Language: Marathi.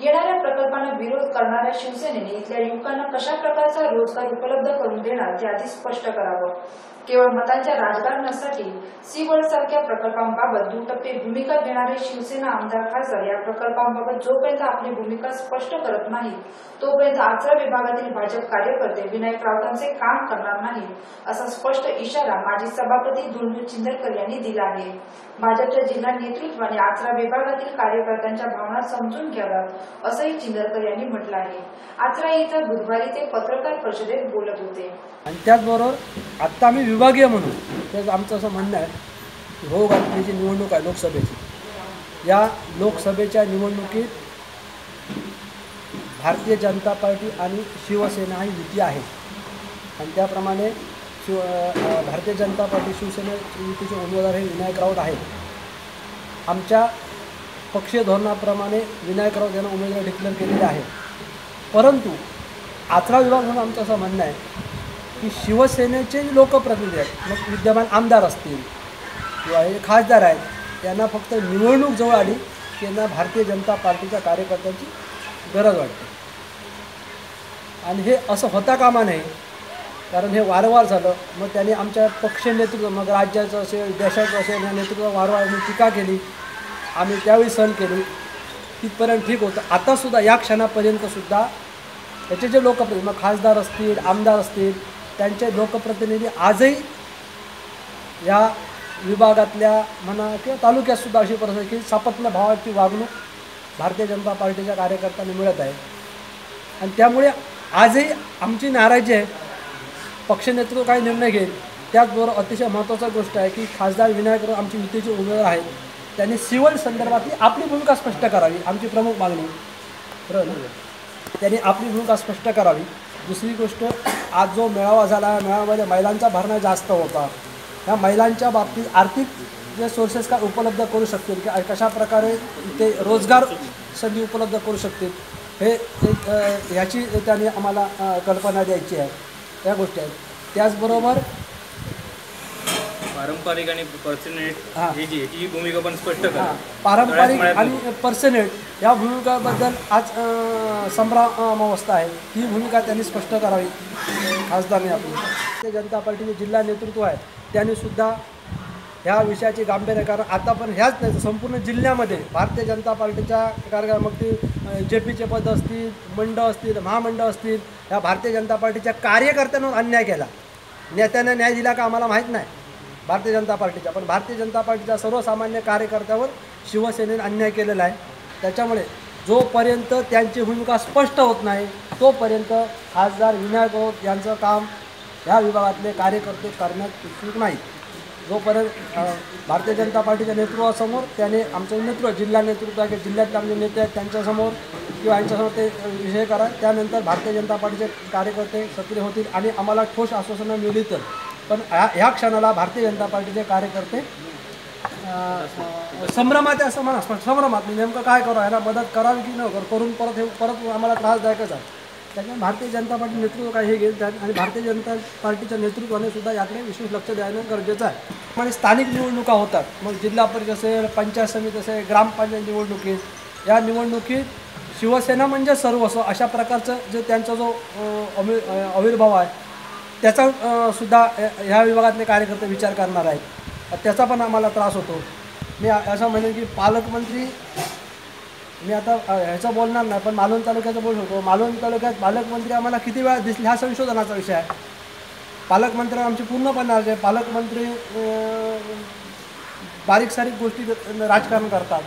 येणाऱ्या प्रकल्पांना विरोध करणाऱ्या शिवसेनेने इथल्या युवकांना कशा प्रकारचा रोजगार उपलब्ध करून देणार ते आधी स्पष्ट करावं. केवळ मतांच्या राजकारणासाठी सी सारख्या प्रकल्पांबाबत दुटप्पी भूमिका घेणारे शिवसेना आमदार खासदार या प्रकल्पांबाबत जोपर्यंत आपली भूमिका स्पष्ट करत नाही तोपर्यंत आचरा विभागातील भाजप कार्यकर्ते विनायक राऊतांचे काम करणार नाही असा स्पष्ट इशारा माजी सभापती दुंडू चिंदरकर यांनी दिला आहे. भाजपच्या जिल्हा नेतृत्वाने आचरा विभागातील कार्यकर्त्यांच्या भावना समजून घ्याव्यात असंही चिंदरकर यांनी म्हटलं आहे. आचरा इथं बुधवारी ते पत्रकार परिषदेत बोलत होते. आणि त्याचबरोबर आता आम्ही विभागीय म्हणून. तेच आमचं असं म्हणणं आहे की हो घातली जी निवडणूक आहे लोकसभेची. या लोकसभेच्या निवडणुकीत भारतीय जनता पार्टी आणि शिवसेना ही युती आहे. आणि त्याप्रमाणे शिव भारतीय जनता पार्टी शिवसेना युतीचे उमेदवार हे विनायक राऊत आहेत. आमच्या पक्षीय धोरणाप्रमाणे विनायक राऊत यांना उमेदवार डिक्लेअर केलेले आहे. परंतु आचरा विभाग म्हणून आमचं असं म्हणणं आहे की शिवसेनेचे जे लोकप्रतिनिधी आहेत मग विद्यमान आमदार असतील किंवा हे खासदार आहेत त्यांना फक्त निवडणूक जवळ आली की त्यांना भारतीय जनता पार्टीच्या कार्यकर्त्यांची गरज वाटते. आणि हे असं होता कामा नये कारण हे वारंवार झालं. मग त्यांनी आमच्या पक्ष नेतृत्व मग राज्याचं असेल देशाचं असेल या नेतृत्व वारंवार आम्ही टीका केली. आम्ही त्यावेळी सहन केली. तिथपर्यंत ठीक होतं. आतासुद्धा या क्षणापर्यंतसुद्धा त्याचे जे लोकप्रतिनिधी मग खासदार असतील आमदार असतील त्यांचे लोकप्रतिनिधी आजही या विभागातल्या म्हणा किंवा तालुक्यातसुद्धा अशी परिस्थिती की सापत्न भावाची वागणूक भारतीय जनता पार्टीच्या कार्यकर्त्यांना मिळत आहे. आणि त्यामुळे आजही आमची नाराजी आहे. पक्षनेतृत्व काही निर्णय घेईल त्याचबरोबर अतिशय महत्त्वाचा गोष्ट आहे की खासदार विनायक आमची युतीचे उमेदवार आहेत. त्यांनी सिव्हल संदर्भातली आपली भूमिका स्पष्ट करावी आमची प्रमुख मागणी. बरोबर त्यांनी आपली भूमिका स्पष्ट करावी. दुसरी गोष्ट आज जो मेळावा झाला या मेळाव्यामध्ये महिलांचा भरणा जास्त होता. ह्या महिलांच्या बाबतीत आर्थिक जे सोर्सेस काय उपलब्ध करू शकतील की कशा प्रकारे ते रोजगार संधी उपलब्ध करू शकतील हे एक ह्याची त्याने आम्हाला कल्पना द्यायची आहे. या गोष्टी आहेत. त्याचबरोबर पारंपरिक आणि पर्सनेट हा. जी ही भूमिका पण स्पष्ट करा पारंपरिक आणि पर्सनेट या भूमिकाबद्दल आज संभ्रम अवस्था आहे. ही भूमिका त्यांनी स्पष्ट करावी. खासदारने आपली. भारतीय जनता पार्टीचे जिल्हा नेतृत्व आहे त्यांनी सुद्धा ह्या विषयाची गांभीर्य कारण आता पण ह्याच नाही संपूर्ण जिल्ह्यामध्ये भारतीय जनता पार्टीच्या कार्यक्रम मग ती जे पीचे पद असतील मंडळ असतील महामंडळ असतील ह्या भारतीय जनता पार्टीच्या कार्यकर्त्यांवर अन्याय केला. नेत्यानं न्याय दिला का आम्हाला माहीत नाही. भारतीय जनता पार्टीच्या. पण भारतीय जनता पार्टीच्या सर्वसामान्य कार्यकर्त्यावर शिवसेनेने अन्याय केलेला आहे. त्याच्यामुळे जोपर्यंत त्यांची भूमिका स्पष्ट होत नाही तोपर्यंत खासदार विनायक राऊत यांचं काम ह्या विभागातले कार्यकर्ते करण्यात उत्सुक नाहीत. जोपर्यंत भारतीय जनता पार्टीच्या नेतृत्वासमोर त्याने आमचं नेतृत्व जिल्हा नेतृत्व आहे जिल्ह्यातले आमचे नेते आहेत त्यांच्यासमोर किंवा यांच्यासमोर ते विषय करा. त्यानंतर भारतीय जनता पार्टीचे कार्यकर्ते सक्रिय होतील आणि आम्हाला ठोस आश्वासनं मिळली तर पण ह्या ह्या क्षणाला भारतीय जनता पार्टीचे कार्यकर्ते संभ्रमात असं म्हणा पण संभ्रमात मी नेमकं काय करू ह्याला मदत करावी की न करून परत हे परत आम्हाला त्रासदायकच आहे त्याच्यामुळे भारतीय जनता पार्टी नेतृत्व काय हे घेत आणि भारतीय जनता पार्टीच्या नेतृत्वाने सुद्धा याकडे विशेष लक्ष देणं गरजेचं आहे. आणि स्थानिक निवडणुका होतात. मग जिल्हा परिषद असेल पंचायत समिती असेल ग्रामपंचायत निवडणुकीत या निवडणुकीत शिवसेना म्हणजे सर्वस्व अशा प्रकारचं जे त्यांचा जो अ, अवि आविर्भाव आहे त्याचा सुद्धा ह्या- विभागातले कार्यकर्ते विचार करणार आहेत. त्याचा पण आम्हाला त्रास होतो. मी असं म्हणेन की पालकमंत्री मी आता ह्याचं बोलणार नाही पण मालवण तालुक्याचं बोलू शकतो. मालवण तालुक्यात पालकमंत्री आम्हाला किती वेळा दिसले हा संशोधनाचा विषय आहे. पालकमंत्री आमची पूर्णपणे आहे पालकमंत्री बारीक सारीक गोष्टी राजकारण करतात.